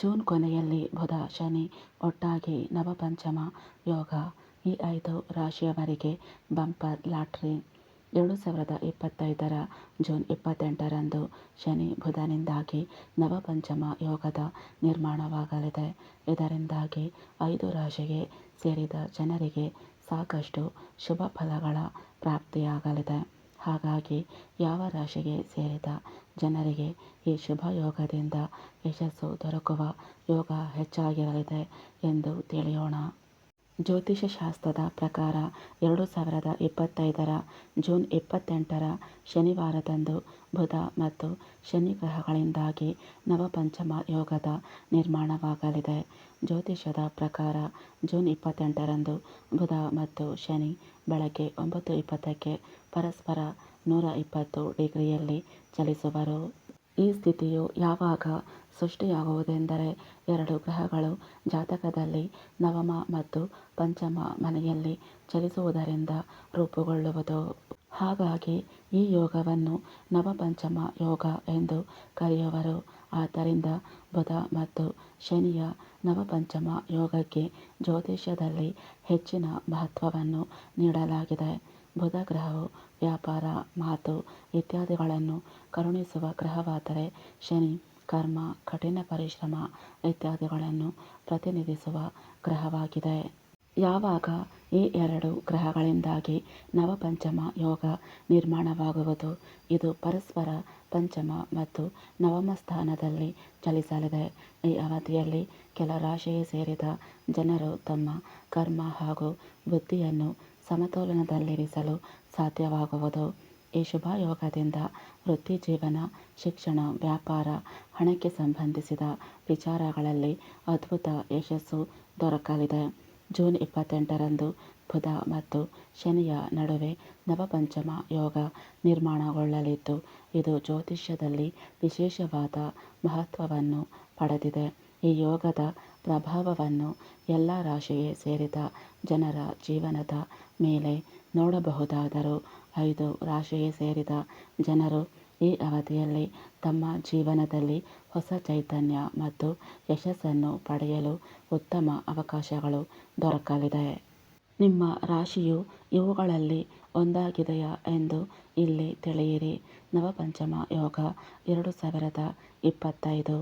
June ಕೊನೆಯಲ್ಲಿ ಬುಧ ಶನಿ, ಒಟ್ಟಾಗಿ ನವಪಂಚಮ ಯೋಗ ಈ ಐದು ರಾಶಿಯವರಿಗೆ ಬಂಪರ್ ಲಾಟ್ರಿ. ಎರಡು ಸಾವಿರದ ಇಪ್ಪತ್ತೈದರ ಜೂನ್ ಇಪ್ಪತ್ತೆಂಟರಂದು ಶನಿ ಬುಧನಿಂದಾಗಿ ನವಪಂಚಮ ಯೋಗದ ನಿರ್ಮಾಣವಾಗಲಿದೆ. ಇದರಿಂದಾಗಿ ಐದು ರಾಶಿಗೆ ಸೇರಿದ ಜನರಿಗೆ ಸಾಕಷ್ಟು ಶುಭ ಫಲಗಳ ಪ್ರಾಪ್ತಿಯಾಗಲಿದೆ. ಹಾಗಾಗಿ ಯಾವ ರಾಶಿಗೆ ಸೇರಿದ ಜನರಿಗೆ ಈ ಶುಭ ಯೋಗದಿಂದ ಯಶಸ್ಸು ದೊರಕುವ ಯೋಗ ಹೆಚ್ಚಾಗಿರಲಿದೆ ಎಂದು ತಿಳಿಯೋಣ. ಜ್ಯೋತಿಷ್ಯ ಶಾಸ್ತ್ರದ ಪ್ರಕಾರ ಎರಡು ಸಾವಿರದ ಇಪ್ಪತ್ತೈದರ ಜೂನ್ ಇಪ್ಪತ್ತೆಂಟರ ಶನಿವಾರದಂದು ಬುಧ ಮತ್ತು ಶನಿ ಗ್ರಹಗಳಿಂದಾಗಿ ನವಪಂಚಮ ಯೋಗದ ನಿರ್ಮಾಣವಾಗಲಿದೆ. ಜ್ಯೋತಿಷ್ಯದ ಪ್ರಕಾರ ಜೂನ್ ಇಪ್ಪತ್ತೆಂಟರಂದು ಬುಧ ಮತ್ತು ಶನಿ ಬೆಳಗ್ಗೆ ಒಂಬತ್ತು ಇಪ್ಪತ್ತಕ್ಕೆ ಪರಸ್ಪರ ನೂರ ಇಪ್ಪತ್ತು ಡಿಗ್ರಿಯಲ್ಲಿ ಚಲಿಸುವರು. ಈ ಸ್ಥಿತಿಯು ಯಾವಾಗ ಸೃಷ್ಟಿಯಾಗುವುದೆಂದರೆ ಎರಡು ಗ್ರಹಗಳು ಜಾತಕದಲ್ಲಿ ನವಮ ಮತ್ತು ಪಂಚಮ ಮನೆಯಲ್ಲಿ ಚಲಿಸುವುದರಿಂದ ರೂಪುಗೊಳ್ಳುವುದು. ಹಾಗಾಗಿ ಈ ಯೋಗವನ್ನು ನವಪಂಚಮ ಯೋಗ ಎಂದು ಕರೆಯುವರು. ಆದ್ದರಿಂದ ಬುಧ ಮತ್ತು ಶನಿಯ ನವಪಂಚಮ ಯೋಗಕ್ಕೆ ಜ್ಯೋತಿಷ್ಯದಲ್ಲಿ ಹೆಚ್ಚಿನ ಮಹತ್ವವನ್ನು ನೀಡಲಾಗಿದೆ. ಬುಧ ಗ್ರಹವು ವ್ಯಾಪಾರ, ಮಾತು ಇತ್ಯಾದಿಗಳನ್ನು ಕರುಣಿಸುವ ಗ್ರಹವಾದರೆ ಶನಿ, ಕರ್ಮ, ಕಠಿಣ ಪರಿಶ್ರಮ ಇತ್ಯಾದಿಗಳನ್ನು ಪ್ರತಿನಿಧಿಸುವ ಗ್ರಹವಾಗಿದೆ. ಯಾವಾಗ ಈ ಎರಡು ಗ್ರಹಗಳಿಂದಾಗಿ ನವಪಂಚಮ ಯೋಗ ನಿರ್ಮಾಣವಾಗುವುದು? ಇದು ಪರಸ್ಪರ ಪಂಚಮ ಮತ್ತು ನವಮ ಸ್ಥಾನದಲ್ಲಿ ಚಲಿಸಲಿದೆ. ಈ ಅವಧಿಯಲ್ಲಿ ಕೆಲ ರಾಶಿಗೆ ಸೇರಿದ ಜನರು ತಮ್ಮ ಕರ್ಮ ಹಾಗೂ ಬುದ್ಧಿಯನ್ನು ಸಮತೋಲನದಲ್ಲಿರಿಸಲು ಸಾಧ್ಯವಾಗುವುದು. ಈ ಶುಭ ಯೋಗದಿಂದ ವೃತ್ತಿ ಜೀವನ, ಶಿಕ್ಷಣ, ವ್ಯಾಪಾರ, ಹಣಕ್ಕೆ ಸಂಬಂಧಿಸಿದ ವಿಚಾರಗಳಲ್ಲಿ ಅದ್ಭುತ ಯಶಸ್ಸು ದೊರಕಲಿದೆ. ಜೂನ್ ಇಪ್ಪತ್ತೆಂಟರಂದು ಬುಧ ಮತ್ತು ಶನಿಯ ನಡುವೆ ನವಪಂಚಮ ಯೋಗ ನಿರ್ಮಾಣಗೊಳ್ಳಲಿದ್ದು, ಇದು ಜ್ಯೋತಿಷ್ಯದಲ್ಲಿ ವಿಶೇಷವಾದ ಮಹತ್ವವನ್ನು ಪಡೆದಿದೆ. ಈ ಯೋಗದ ಪ್ರಭಾವವನ್ನು ಎಲ್ಲ ರಾಶಿಗೆ ಸೇರಿದ ಜನರ ಜೀವನದ ಮೇಲೆ ನೋಡಬಹುದಾದರೂ ಐದು ರಾಶಿಗೆ ಸೇರಿದ ಜನರು ಈ ಅವಧಿಯಲ್ಲಿ ತಮ್ಮ ಜೀವನದಲ್ಲಿ ಹೊಸ ಚೈತನ್ಯ ಮತ್ತು ಯಶಸ್ಸನ್ನು ಪಡೆಯಲು ಉತ್ತಮ ಅವಕಾಶಗಳು ದೊರಕಲಿದೆ. ನಿಮ್ಮ ರಾಶಿಯು ಇವುಗಳಲ್ಲಿ ಒಂದಾಗಿದೆಯಾ ಎಂದು ಇಲ್ಲಿ ತಿಳಿಯಿರಿ. ನವಪಂಚಮ ಯೋಗ ಎರಡು ಸಾವಿರದ ಇಪ್ಪತ್ತೈದು.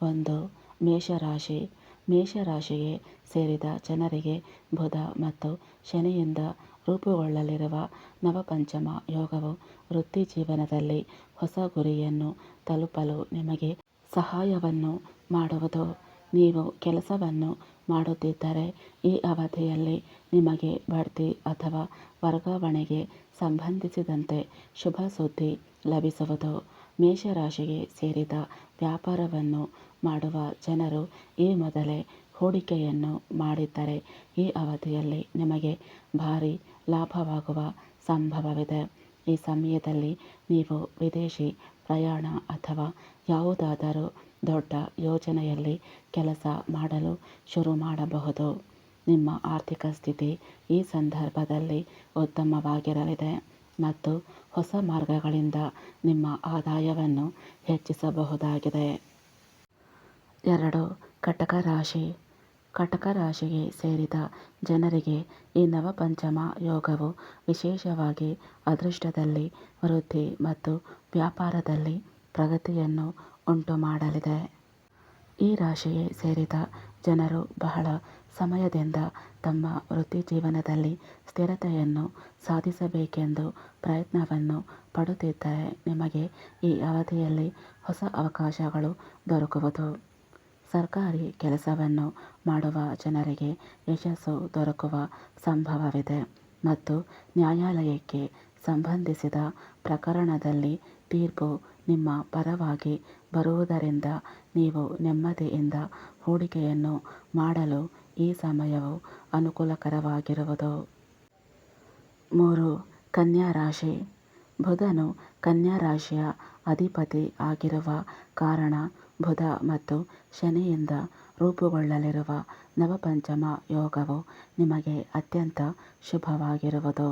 ಒಂದು ಮೇಷರಾಶಿ. ಮೇಷರಾಶಿಗೆ ಸೇರಿದ ಜನರಿಗೆ ಬುಧ ಮತ್ತು ಶನಿಯಿಂದ ರೂಪುಗೊಳ್ಳಲಿರುವ ನವಪಂಚಮ ಯೋಗವು ವೃತ್ತಿ ಜೀವನದಲ್ಲಿ ಹೊಸ ಗುರಿಯನ್ನು ತಲುಪಲು ನಿಮಗೆ ಸಹಾಯವನ್ನು ಮಾಡುವುದು. ನೀವು ಕೆಲಸವನ್ನು ಮಾಡುತ್ತಿದ್ದರೆ ಈ ಅವಧಿಯಲ್ಲಿ ನಿಮಗೆ ಬಡ್ತಿ ಅಥವಾ ವರ್ಗಾವಣೆಗೆ ಸಂಬಂಧಿಸಿದಂತೆ ಶುಭ ಸುದ್ದಿ ಲಭಿಸುವುದು. ಮೇಷರಾಶಿಗೆ ಸೇರಿದ ವ್ಯಾಪಾರವನ್ನು ಮಾಡುವ ಜನರು ಈ ಮೊದಲೇ ಹೂಡಿಕೆಯನ್ನು ಮಾಡಿದ್ದರೆ ಈ ಅವಧಿಯಲ್ಲಿ ನಿಮಗೆ ಭಾರಿ ಲಾಭವಾಗುವ ಸಂಭವವಿದೆ. ಈ ಸಮಯದಲ್ಲಿ ನೀವು ವಿದೇಶಿ ಪ್ರಯಾಣ ಅಥವಾ ಯಾವುದಾದರೂ ದೊಡ್ಡ ಯೋಜನೆಯಲ್ಲಿ ಕೆಲಸ ಮಾಡಲು ಶುರು ಮಾಡಬಹುದು. ನಿಮ್ಮ ಆರ್ಥಿಕ ಸ್ಥಿತಿ ಈ ಸಂದರ್ಭದಲ್ಲಿ ಉತ್ತಮವಾಗಿರಲಿದೆ ಮತ್ತು ಹೊಸ ಮಾರ್ಗಗಳಿಂದ ನಿಮ್ಮ ಆದಾಯವನ್ನು ಹೆಚ್ಚಿಸಬಹುದಾಗಿದೆ. ಎರಡು, ಕಟಕ ರಾಶಿ ಕಟಕ ರಾಶಿಗೆ ಸೇರಿದ ಜನರಿಗೆ ಈ ನವಪಂಚಮ ಯೋಗವು ವಿಶೇಷವಾಗಿ ಅದೃಷ್ಟದಲ್ಲಿ, ವೃದ್ಧಿ ಮತ್ತು ವ್ಯಾಪಾರದಲ್ಲಿ ಪ್ರಗತಿಯನ್ನು ಉಂಟುಮಾಡಲಿದೆ. ಈ ರಾಶಿಗೆ ಸೇರಿದ ಜನರು ಬಹಳ ಸಮಯದಿಂದ ತಮ್ಮ ವೃತ್ತಿ ಜೀವನದಲ್ಲಿ ಸ್ಥಿರತೆಯನ್ನು ಸಾಧಿಸಬೇಕೆಂದು ಪ್ರಯತ್ನವನ್ನು ಪಡುತ್ತಿದ್ದರೆ. ನಿಮಗೆ ಈ ಅವಧಿಯಲ್ಲಿ ಹೊಸ ಅವಕಾಶಗಳು ದೊರಕುವುದು. ಸರ್ಕಾರಿ ಕೆಲಸವನ್ನು ಮಾಡುವ ಜನರಿಗೆ ಯಶಸ್ಸು ದೊರಕುವ ಸಂಭವವಿದೆ ಮತ್ತು ನ್ಯಾಯಾಲಯಕ್ಕೆ ಸಂಬಂಧಿಸಿದ ಪ್ರಕರಣದಲ್ಲಿ ತೀರ್ಪು ನಿಮ್ಮ ಪರವಾಗಿ ಬರುವುದರಿಂದ ನೀವು ನೆಮ್ಮದಿಯಿಂದ ಹೂಡಿಕೆಯನ್ನು ಮಾಡಲು ಈ ಸಮಯವು ಅನುಕೂಲಕರವಾಗಿರುವುದು. ಮೂರು, ಕನ್ಯಾ ರಾಶಿ. ಬುಧನು ಕನ್ಯಾ ರಾಶಿಯ ಅಧಿಪತಿ ಆಗಿರುವ ಕಾರಣ ಬುಧ ಮತ್ತು ಶನಿಯಿಂದ ರೂಪುಗೊಳ್ಳಲಿರುವ ನವಪಂಚಮ ಯೋಗವು ನಿಮಗೆ ಅತ್ಯಂತ ಶುಭವಾಗಿರುವುದು.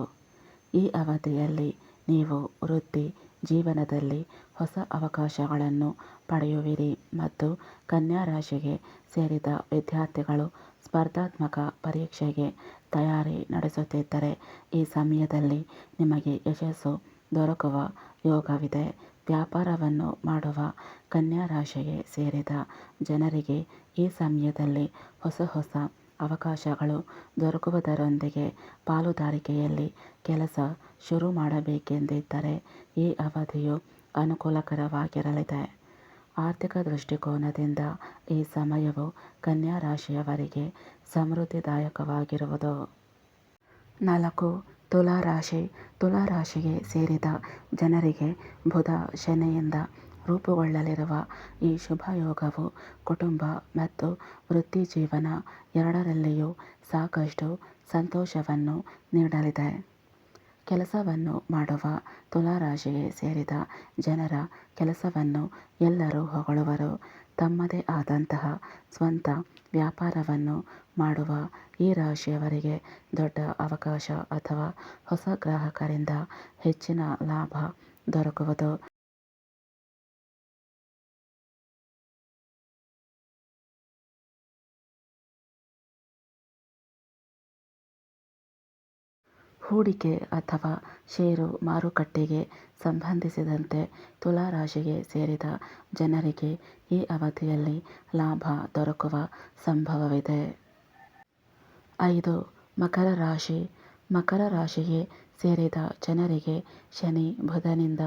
ಈ ಅವಧಿಯಲ್ಲಿ ನೀವು ವೃತ್ತಿ ಜೀವನದಲ್ಲಿ ಹೊಸ ಅವಕಾಶಗಳನ್ನು ಪಡೆಯುವಿರಿ ಮತ್ತು ಕನ್ಯಾ ರಾಶಿಗೆ ಸೇರಿದ ವಿದ್ಯಾರ್ಥಿಗಳು ಸ್ಪರ್ಧಾತ್ಮಕ ಪರೀಕ್ಷೆಗೆ ತಯಾರಿ ನಡೆಸುತ್ತಿದ್ದರೆ ಈ ಸಮಯದಲ್ಲಿ ನಿಮಗೆ ಯಶಸ್ಸು ದೊರಕುವ ಯೋಗವಿದೆ. ವ್ಯಾಪಾರವನ್ನು ಮಾಡುವ ಕನ್ಯಾ ರಾಶಿಗೆ ಸೇರಿದ ಜನರಿಗೆ ಈ ಸಮಯದಲ್ಲಿ ಹೊಸ ಹೊಸ ಅವಕಾಶಗಳು ದೊರಕುವುದರೊಂದಿಗೆ ಪಾಲುದಾರಿಕೆಯಲ್ಲಿ ಕೆಲಸ ಶುರು ಮಾಡಬೇಕೆಂದಿದ್ದರೆ ಈ ಅವಧಿಯು ಅನುಕೂಲಕರವಾಗಿರಲಿದೆ. ಆರ್ಥಿಕ ದೃಷ್ಟಿಕೋನದಿಂದ ಈ ಸಮಯವು ಕನ್ಯಾ ರಾಶಿಯವರಿಗೆ ಸಮೃದ್ಧಿದಾಯಕವಾಗಿರುವುದು. ನಾಲ್ಕು ತುಲಾ ರಾಶಿ ತುಲಾ ರಾಶಿಗೆ ಸೇರಿದ ಜನರಿಗೆ ಬುಧ ಶನಿಯಿಂದ ರೂಪುಗೊಳ್ಳಲಿರುವ ಈ ಶುಭಯೋಗವು ಕುಟುಂಬ ಮತ್ತು ವೃತ್ತಿ ಜೀವನ ಎರಡರಲ್ಲಿಯೂ ಸಾಕಷ್ಟು ಸಂತೋಷವನ್ನು ನೀಡಲಿದೆ. ಕೆಲಸವನ್ನು ಮಾಡುವ ತುಲಾ ರಾಶಿಗೆ ಸೇರಿದ ಜನರ ಕೆಲಸವನ್ನು ಎಲ್ಲರೂ ಹೊಗಳುವರು. ತಮ್ಮದೇ ಆದಂತಹ ಸ್ವಂತ ವ್ಯಾಪಾರವನ್ನು ಮಾಡುವ ಈ ರಾಶಿಯವರಿಗೆ ದೊಡ್ಡ ಅವಕಾಶ ಅಥವಾ ಹೊಸ ಗ್ರಾಹಕರಿಂದ ಹೆಚ್ಚಿನ ಲಾಭ ದೊರಕುವುದು. ಹೂಡಿಕೆ ಅಥವಾ ಷೇರು ಮಾರುಕಟ್ಟೆಗೆ ಸಂಬಂಧಿಸಿದಂತೆ ತುಲಾ ರಾಶಿಗೆ ಸೇರಿದ ಜನರಿಗೆ ಈ ಅವಧಿಯಲ್ಲಿ ಲಾಭ ದೊರಕುವ ಸಂಭವವಿದೆ. ಐದು ಮಕರ ರಾಶಿ. ಮಕರ ರಾಶಿಗೆ ಸೇರಿದ ಜನರಿಗೆ ಶನಿ, ಬುಧನಿಂದ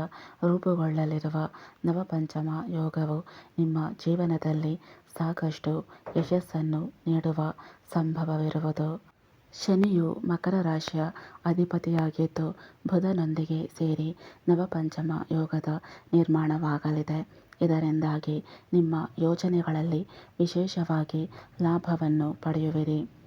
ರೂಪುಗೊಳ್ಳಲಿರುವ ನವಪಂಚಮ ಯೋಗವು ನಿಮ್ಮ ಜೀವನದಲ್ಲಿ ಸಾಕಷ್ಟು ಯಶಸ್ಸನ್ನು ನೀಡುವ ಸಂಭವವಿರುವುದು. ಶನಿಯು ಮಕರ ರಾಶಿಯ ಅಧಿಪತಿಯಾಗಿದ್ದು, ಬುಧನೊಂದಿಗೆ ಸೇರಿ ನವಪಂಚಮ ಯೋಗದ ನಿರ್ಮಾಣವಾಗಲಿದೆ. ಇದರಿಂದಾಗಿ ನಿಮ್ಮ ಯೋಜನೆಗಳಲ್ಲಿ ವಿಶೇಷವಾಗಿ ಲಾಭವನ್ನು ಪಡೆಯುವಿರಿ.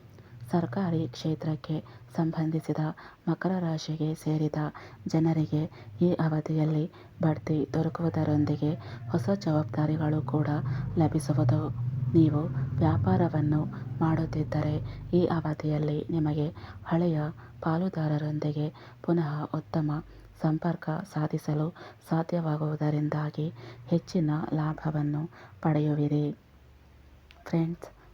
ಸರ್ಕಾರಿ ಕ್ಷೇತ್ರಕ್ಕೆ ಸಂಬಂಧಿಸಿದ ಮಕರ ರಾಶಿಗೆ ಸೇರಿದ ಜನರಿಗೆ ಈ ಅವಧಿಯಲ್ಲಿ ಬಡ್ತಿ ದೊರಕುವುದರೊಂದಿಗೆ ಹೊಸ ಜವಾಬ್ದಾರಿಗಳು ಕೂಡ ಲಭಿಸುವುದು. ನೀವು ವ್ಯಾಪಾರವನ್ನು ಮಾಡುತ್ತಿದ್ದರೆ ಈ ಅವಧಿಯಲ್ಲಿ ನಿಮಗೆ ಹಳೆಯ ಪಾಲುದಾರರೊಂದಿಗೆ ಪುನಃ ಉತ್ತಮ ಸಂಪರ್ಕ ಸಾಧಿಸಲು ಸಾಧ್ಯವಾಗುವುದರಿಂದಾಗಿ ಹೆಚ್ಚಿನ ಲಾಭವನ್ನು ಪಡೆಯುವಿರಿ. ಫ್ರೆಂಡ್ಸ್